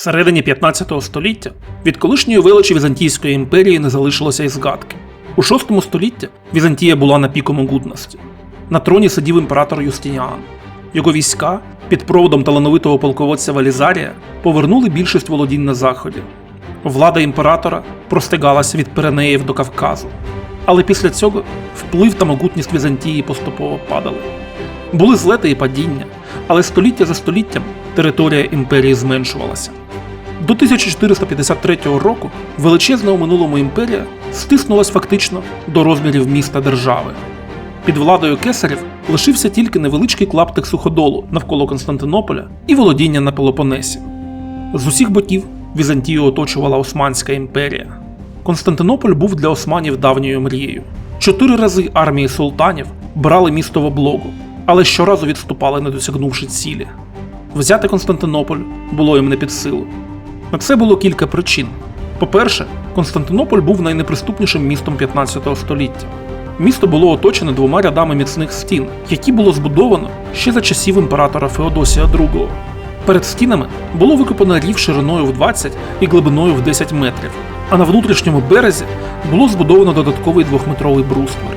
Всередині 15 століття від колишньої величі Візантійської імперії не залишилося й згадки. У 6 столітті Візантія була на піку могутності. На троні сидів імператор Юстиніан. Його війська під проводом талановитого полководця Валізарія повернули більшість володінь на заході. Влада імператора простигалася від Пиренеїв до Кавказу. Але після цього вплив та могутність Візантії поступово падали. Були злети і падіння, але століття за століттям територія імперії зменшувалася. До 1453 року величезна у минулому імперія стиснулась фактично до розмірів міста держави. Під владою кесарів лишився тільки невеличкий клаптик суходолу навколо Константинополя і володіння на Пелопонесі. З усіх боків Візантію оточувала Османська імперія. Константинополь був для османів давньою мрією. Чотири рази армії султанів брали місто в облогу, але щоразу відступали, не досягнувши цілі. Взяти Константинополь було їм не під силу. На це було кілька причин. По-перше, Константинополь був найнеприступнішим містом 15 століття. Місто було оточене двома рядами міцних стін, які було збудовано ще за часів імператора Феодосія II. Перед стінами було викопано рів шириною в 20 і глибиною в 10 метрів, а на внутрішньому березі було збудовано додатковий двохметровий бруствер.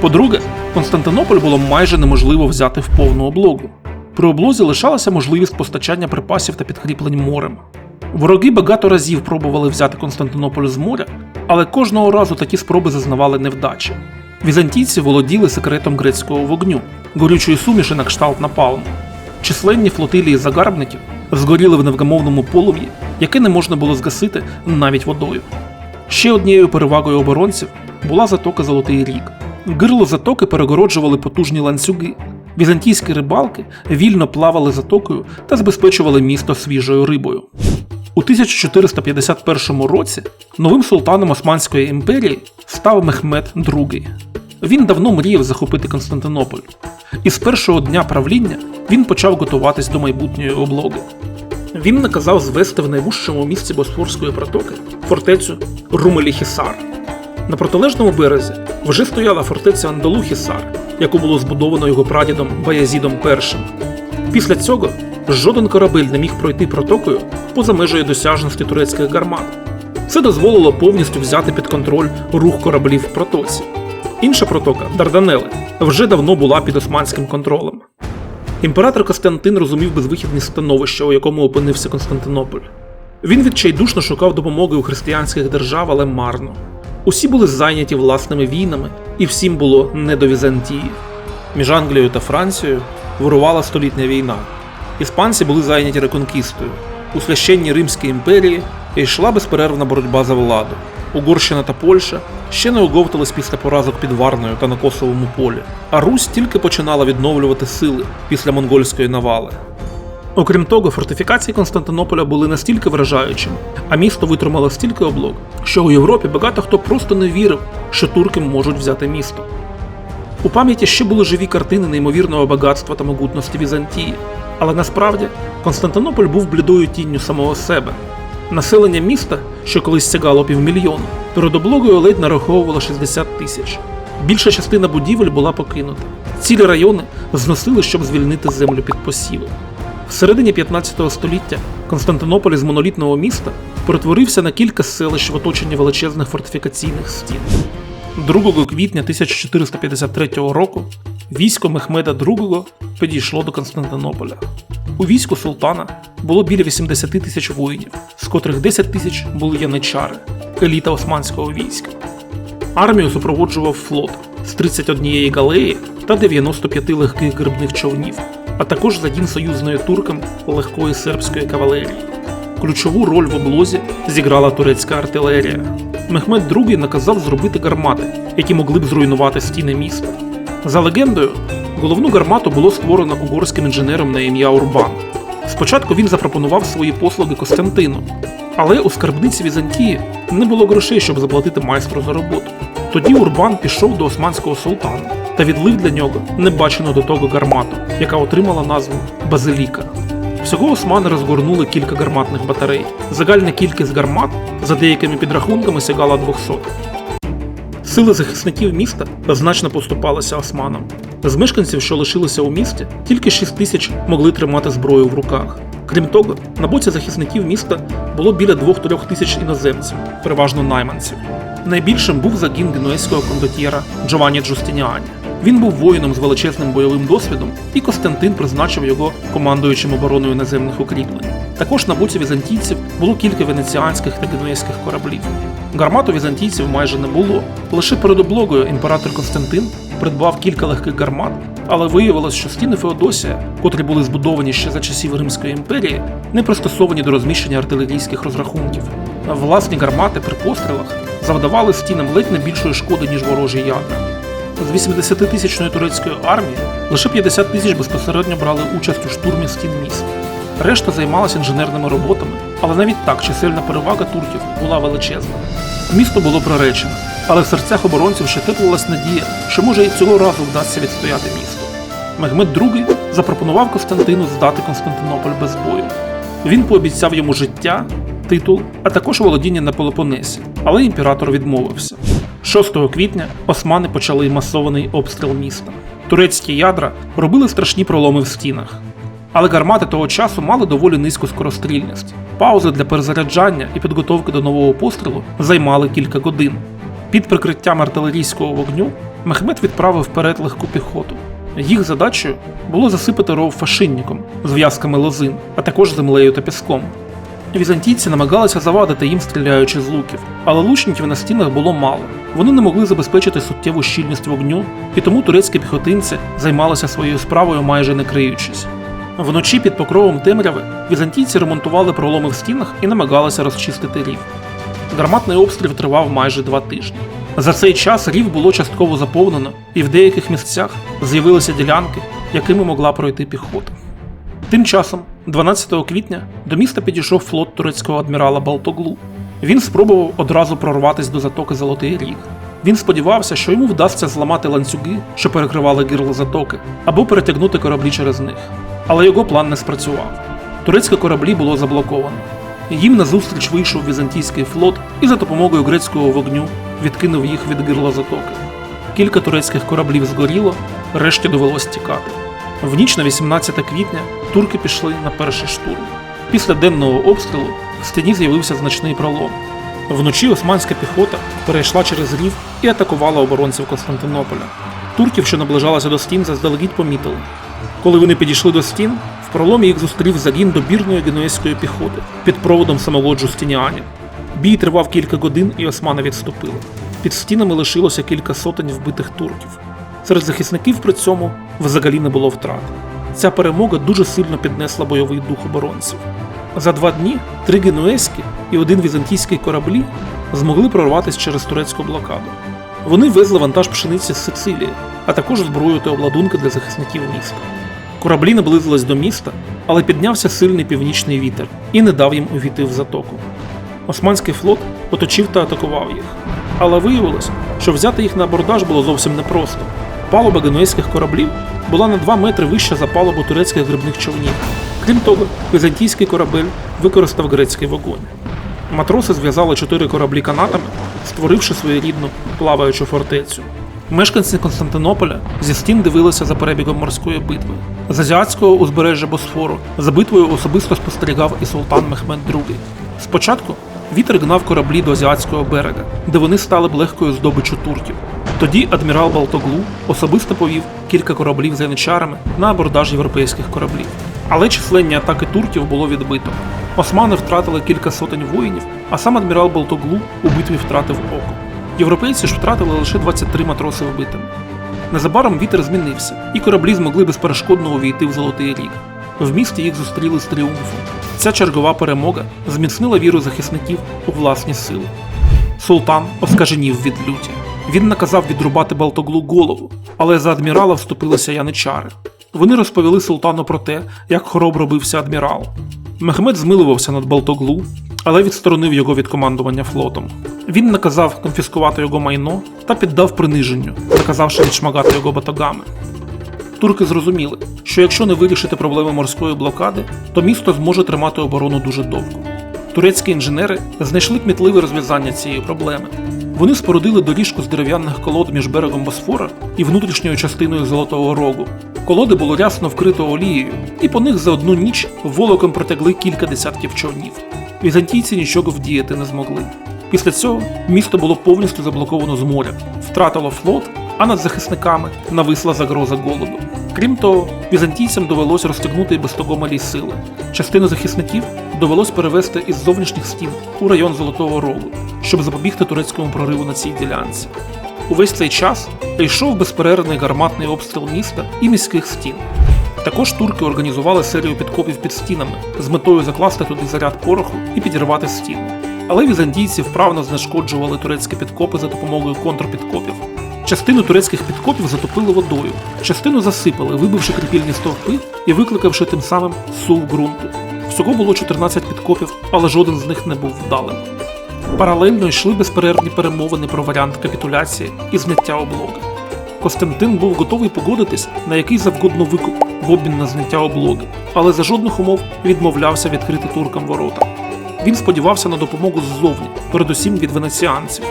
По-друге, Константинополь було майже неможливо взяти в повну облогу. При облозі лишалася можливість постачання припасів та підкріплень морем. Вороги багато разів пробували взяти Константинополь з моря, але кожного разу такі спроби зазнавали невдачі. Візантійці володіли секретом грецького вогню, горючої суміші на кшталт напалму. Численні флотилії загарбників згоріли в невгамовному полум'ї, яке не можна було згасити навіть водою. Ще однією перевагою оборонців була затока Золотий Рік. Гирло затоки перегороджували потужні ланцюги. Візантійські рибалки вільно плавали затокою та забезпечували місто свіжою рибою. У 1451 році новим султаном Османської імперії став Мехмед II. Він давно мріяв захопити Константинополь, і з першого дня правління він почав готуватись до майбутньої облоги. Він наказав звести в найвужчому місці Босфорської протоки фортецю Румелі-Хісар. На протилежному березі вже стояла фортеця Андалу-Хісар, яку було збудовано його прадідом Баязідом І. Після цього жоден корабель не міг пройти протокою поза межею досяжності турецьких гармат. Це дозволило повністю взяти під контроль рух кораблів в протоці. Інша протока Дарданели вже давно була під османським контролем. Імператор Костянтин розумів безвихідне становище, у якому опинився Константинополь. Він відчайдушно шукав допомоги у християнських держав, але марно. Усі були зайняті власними війнами, і всім було не до Візантії. Між Англією та Францією вирувала столітня війна. Іспанці були зайняті реконкістою. У священній Римській імперії йшла безперервна боротьба за владу. Угорщина та Польща ще не оговтались після поразок під Варною та на Косовому полі, а Русь тільки починала відновлювати сили після монгольської навали. Окрім того, фортифікації Константинополя були настільки вражаючими, а місто витримало стільки облог, що у Європі багато хто просто не вірив, що турки можуть взяти місто. У пам'яті ще були живі картини неймовірного багатства та могутності Візантії, але насправді Константинополь був блідою тінню самого себе. Населення міста, що колись сягало півмільйону, перед облогою ледь нараховувало 60 тисяч. Більша частина будівель була покинута. Цілі райони зносили, щоб звільнити землю під посіви. В середині 15 століття Константинополь з монолітного міста перетворився на кілька селищ в оточенні величезних фортифікаційних стін. 2 квітня 1453 року військо Мехмеда II підійшло до Константинополя. У війську султана було біля 80 тисяч воїнів, з котрих 10 тисяч були яничари, еліта османського війська. Армію супроводжував флот з 31 галеї та 95 легких грибних човнів, а також задін союзної туркам легкої сербської кавалерії. Ключову роль в облозі зіграла турецька артилерія. Мехмед II наказав зробити гармати, які могли б зруйнувати стіни міста. За легендою, головну гармату було створено угорським інженером на ім'я Урбан. Спочатку він запропонував свої послуги Костянтину, але у скарбниці Візантії не було грошей, щоб заплатити майстру за роботу. Тоді Урбан пішов до османського султана та відлив для нього небачену до того гармату, яка отримала назву Базиліка. Всього османи розгорнули кілька гарматних батарей. Загальна кількість гармат за деякими підрахунками сягала 200. Сили захисників міста значно поступалися османам. З мешканців, що лишилися у місті, тільки 6 тисяч могли тримати зброю в руках. Крім того, на боці захисників міста було біля 2-3 тисяч іноземців, переважно найманців. Найбільшим був загін генуезького кондотьєра Джованні Джустініані. Він був воїном з величезним бойовим досвідом, і Костянтин призначив його командуючим обороною наземних укріплень. Також на боці візантійців було кілька венеціанських та генуезьких кораблів. Гармат у візантійців майже не було. Лише перед облогою імператор Константин придбав кілька легких гармат, але виявилось, що стіни Феодосія, котрі були збудовані ще за часів Римської імперії, не пристосовані до розміщення артилерійських розрахунків. Власні гармати при пострілах завдавали стінам ледь не більшої шкоди, ніж ворожі ядра. З 80-тисячної турецької армії лише 50 тисяч безпосередньо брали участь у штурмі стін міста. Решта займалася інженерними роботами, але навіть так чисельна перевага турків була величезна. Місто було приречено, але в серцях оборонців ще теплилась надія, що може і цього разу вдасться відстояти місто. Мехмед II запропонував Константину здати Константинополь без бою. Він пообіцяв йому життя, титул, а також володіння на Пелопонесі, але імператор відмовився. 6 квітня османи почали масований обстріл міста. Турецькі ядра робили страшні проломи в стінах. Але гармати того часу мали доволі низьку скорострільність. Паузи для перезаряджання і підготовки до нового пострілу займали кілька годин. Під прикриттям артилерійського вогню Мехмед відправив вперед легку піхоту. Їх задачею було засипати ров фашинником з в'язками лозин, а також землею та піском. Візантійці намагалися завадити їм, стріляючи з луків, але лучників на стінах було мало. Вони не могли забезпечити суттєву щільність вогню, і тому турецькі піхотинці займалися своєю справою майже не криючись. Вночі під покровом темряви візантійці ремонтували проломи в стінах і намагалися розчистити рів. Гарматний обстріл тривав майже два тижні. За цей час рів було частково заповнено, і в деяких місцях з'явилися ділянки, якими могла пройти піхота. Тим часом, 12 квітня, до міста підійшов флот турецького адмірала Балтоглу. Він спробував одразу прорватись до затоки Золотий Ріг. Він сподівався, що йому вдасться зламати ланцюги, що перекривали гірло затоки, або перетягнути кораблі через них. Але його план не спрацював. Турецькі кораблі було заблоковано. Їм назустріч вийшов візантійський флот і за допомогою грецького вогню відкинув їх від гирла затоки. Кілька турецьких кораблів згоріло, решті довелось тікати. В ніч на 18 квітня турки пішли на перший штурм. Після денного обстрілу в стіні з'явився значний пролом. Вночі османська піхота перейшла через рів і атакувала оборонців Константинополя. Турків, що наближалися до стін, заздалегідь помітили. Коли вони підійшли до стін, в проломі їх зустрів загін добірної генуезької піхоти під проводом самого Джустініанів. Бій тривав кілька годин, і османи відступили. Під стінами лишилося кілька сотень вбитих турків. Серед захисників при цьому взагалі не було втрат. Ця перемога дуже сильно піднесла бойовий дух оборонців. За два дні три генуезькі і один візантійський кораблі змогли прорватися через турецьку блокаду. Вони везли вантаж пшениці з Сицилії, а також зброю та обладунки для захисників міста. Кораблі наблизились до міста, але піднявся сильний північний вітер і не дав їм увійти в затоку. Османський флот оточив та атакував їх. Але виявилось, що взяти їх на абордаж було зовсім непросто. Палуба генуезьких кораблів була на 2 метри вища за палубу турецьких грибних човнів. Крім того, візантійський корабель використав грецький вогонь. Матроси зв'язали чотири кораблі канатами, створивши своєрідну плаваючу фортецю. Мешканці Константинополя зі стін дивилися за перебігом морської битви. З азіатського узбережжя Босфору за битвою особисто спостерігав і султан Мехмед II. Спочатку вітер гнав кораблі до азіатського берега, де вони стали б легкою здобиччю турків. Тоді адмірал Балтоглу особисто повів кілька кораблів з яничарами на абордаж європейських кораблів. Але численні атаки турків було відбито. Османи втратили кілька сотень воїнів, а сам адмірал Балтоглу у битві втратив око. Європейці ж втратили лише 23 матроси вбитими. Незабаром вітер змінився, і кораблі змогли безперешкодно увійти в Золотий Ріг. В місті їх зустріли з тріумфом. Ця чергова перемога зміцнила віру захисників у власні сили. Султан оскаженів від люті. Він наказав відрубати Балтоглу голову, але за адмірала вступилися яничари. Вони розповіли султану про те, як хоробро бився адмірал. Мехмед змилувався над Балтоглу, але відсторонив його від командування флотом. Він наказав конфіскувати його майно та піддав приниженню, наказавши відшмагати його батогами. Турки зрозуміли, що якщо не вирішити проблеми морської блокади, то місто зможе тримати оборону дуже довго. Турецькі інженери знайшли кмітливе розв'язання цієї проблеми. Вони спорудили доріжку з дерев'яних колод між берегом Босфора і внутрішньою частиною Золотого Рогу. Колоди було рясно вкрито олією, і по них за одну ніч волоком протягли кілька десятків човнів. Візантійці нічого вдіяти не змогли. Після цього місто було повністю заблоковано з моря, втратило флот, а над захисниками нависла загроза голоду. Крім того, візантійцям довелося розтягнути і без того малі сили. Частину захисників довелось перевести із зовнішніх стін у район Золотого Рогу, щоб запобігти турецькому прориву на цій ділянці. Увесь цей час йшов безперервний гарматний обстріл міста і міських стін. Також турки організували серію підкопів під стінами з метою закласти туди заряд пороху і підірвати стіни. Але візантійці вправно знешкоджували турецькі підкопи за допомогою контрпідкопів. Частину турецьких підкопів затопили водою, частину засипали, вибивши кріпільні стовпи і викликавши тим самим сув ґрунту. Всього було 14 підкопів, але жоден з них не був вдалим. Паралельно йшли безперервні перемовини про варіант капітуляції і зняття облоги. Костянтин був готовий погодитись на який завгодно викуп в обмін на зняття облоги, але за жодних умов відмовлявся відкрити туркам ворота. Він сподівався на допомогу ззовні, передусім від венеціанців.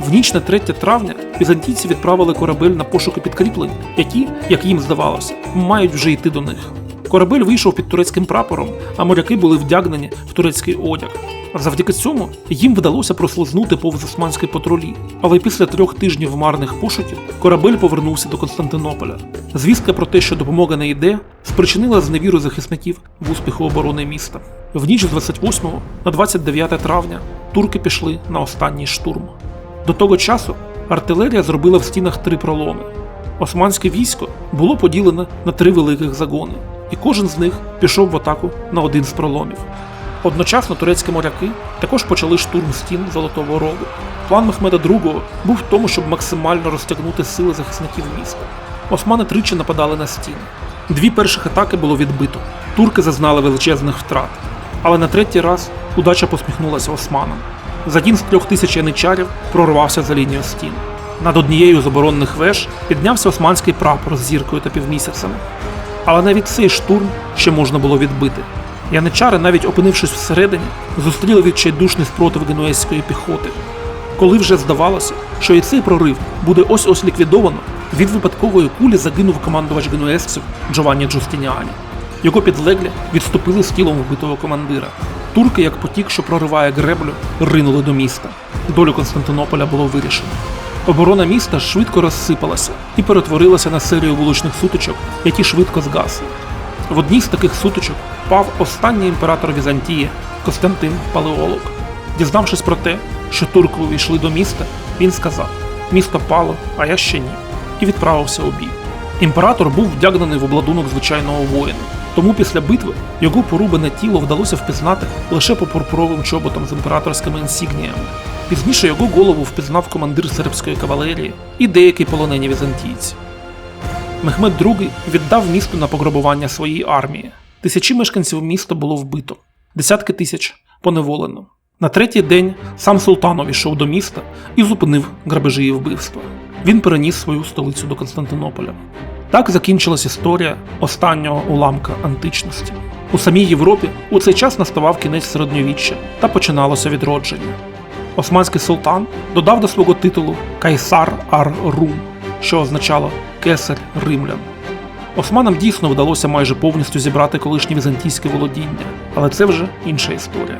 В ніч на 3 травня візантійці відправили корабель на пошуки підкріплень, які, як їм здавалося, мають вже йти до них. Корабель вийшов під турецьким прапором, а моряки були вдягнені в турецький одяг. Завдяки цьому їм вдалося прослизнути повз османські патрулі, але після трьох тижнів марних пошуків корабель повернувся до Константинополя. Звістка про те, що допомога не йде, спричинила зневіру захисників в успіху оборони міста. В ніч з 28 на 29 травня турки пішли на останній штурм. До того часу артилерія зробила в стінах три проломи. Османське військо було поділене на три великих загони, і кожен з них пішов в атаку на один з проломів. Одночасно турецькі моряки також почали штурм стін Золотого Рогу. План Мехмеда II був в тому, щоб максимально розтягнути сили захисників міста. Османи тричі нападали на стіни. Дві перших атаки було відбито. Турки зазнали величезних втрат. Але на третій раз удача посміхнулася османам. Загін з трьох тисяч яничарів прорвався за лінію стін. Над однією з оборонних веж піднявся османський прапор з зіркою та півмісяцем. Але навіть цей штурм ще можна було відбити. Яничари, навіть опинившись всередині, зустріли відчайдушний спротив генуезької піхоти. Коли вже здавалося, що і цей прорив буде ось ось ліквідовано, від випадкової кулі загинув командувач генуезців Джованні Джустініані. Його підлеглі відступили з тілом вбитого командира. Турки, як потік, що прориває греблю, ринули до міста. Долю Константинополя було вирішено. Оборона міста швидко розсипалася і перетворилася на серію вуличних сутичок, які швидко згасли. В одній з таких сутичок впав останній імператор Візантії Костянтин Палеолог. Дізнавшись про те, що турки увійшли до міста, він сказав: Місто пало, а я ще ні, і відправився у бій. Імператор був вдягнений в обладунок звичайного воїна, тому після битви його порубане тіло вдалося впізнати лише по пурпуровим чоботам з імператорськими інсігніями. Пізніше його голову впізнав командир сербської кавалерії і деякі полонені візантійці. Мехмед II віддав місту на пограбування своєї армії. Тисячі мешканців міста було вбито, десятки тисяч поневолено. На третій день сам султан увійшов до міста і зупинив грабежі і вбивства. Він переніс свою столицю до Константинополя. Так закінчилась історія останнього уламка античності. У самій Європі у цей час наставав кінець середньовіччя та починалося відродження. Османський султан додав до свого титулу Кайсар ар-Рум, що означало кесар римлян. Османам дійсно вдалося майже повністю зібрати колишнє візантійське володіння, але це вже інша історія.